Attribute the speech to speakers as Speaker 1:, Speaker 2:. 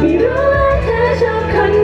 Speaker 1: ที่รู้ว่าเธอชอบคนน